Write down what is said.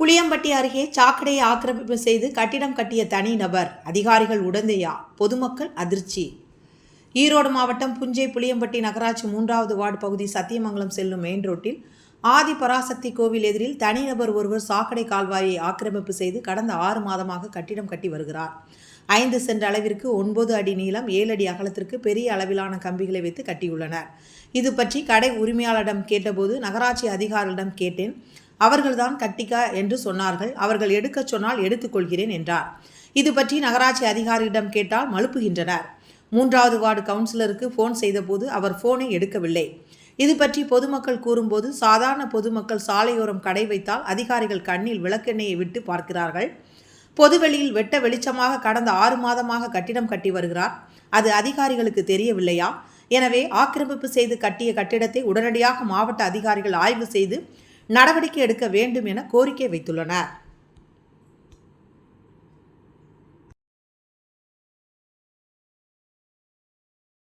புளியம்பட்டி அருகே சாக்கடையை ஆக்கிரமிப்பு செய்து கட்டிடம் கட்டிய தனி நபர். அதிகாரிகள் உடந்தையா? பொதுமக்கள் அதிர்ச்சி. ஈரோடு மாவட்டம் புஞ்சை புளியம்பட்டி நகராட்சி மூன்றாவது வார்டு பகுதி சத்தியமங்கலம் செல்லும் மெயின் ரோட்டில் ஆதி பராசக்தி கோவில் எதிரில் தனிநபர் ஒருவர் சாக்கடை கால்வாயை ஆக்கிரமிப்பு செய்து கடந்த ஆறு மாதமாக கட்டிடம் கட்டி வருகிறார். ஐந்து சென்ற அளவிற்கு ஒன்பது அடி நீளம் ஏழு அடி அகலத்திற்கு பெரிய அளவிலான கம்பிகளை வைத்து கட்டியுள்ளனர். இது பற்றி கடை உரிமையாளரிடம் கேட்டபோது நகராட்சி அதிகாரிகளிடம் கேட்டேன். அவர்கள்தான் கட்டிக்கா என்று சொன்னார்கள். அவர்கள் எடுக்கச் சொன்னால் எடுத்துக்கொள்கிறேன் என்றார். இது பற்றி நகராட்சி அதிகாரியிடம் கேட்டால் மழுப்புகின்றனர். மூன்றாவது வார்டு கவுன்சிலருக்கு ஃபோன் செய்தபோது அவர் ஃபோனை எடுக்கவில்லை. இது பற்றி பொதுமக்கள் கூறும்போது சாதாரண பொதுமக்கள் சாலையோரம் கடை வைத்தால் அதிகாரிகள் கண்ணில் விளக்கெண்ணெயை விட்டு பார்க்கிறார்கள். பொதுவெளியில் வெட்ட வெளிச்சமாக கடந்த ஆறு மாதமாக கட்டிடம் கட்டி வருகிறார். அது அதிகாரிகளுக்கு தெரியவில்லையா? எனவே ஆக்கிரமிப்பு செய்து கட்டிய கட்டிடத்தை உடனடியாக மாவட்ட அதிகாரிகள் ஆய்வு செய்து நடவடிக்கை எடுக்க வேண்டும் என கோரிக்கை வைத்துள்ளனர்.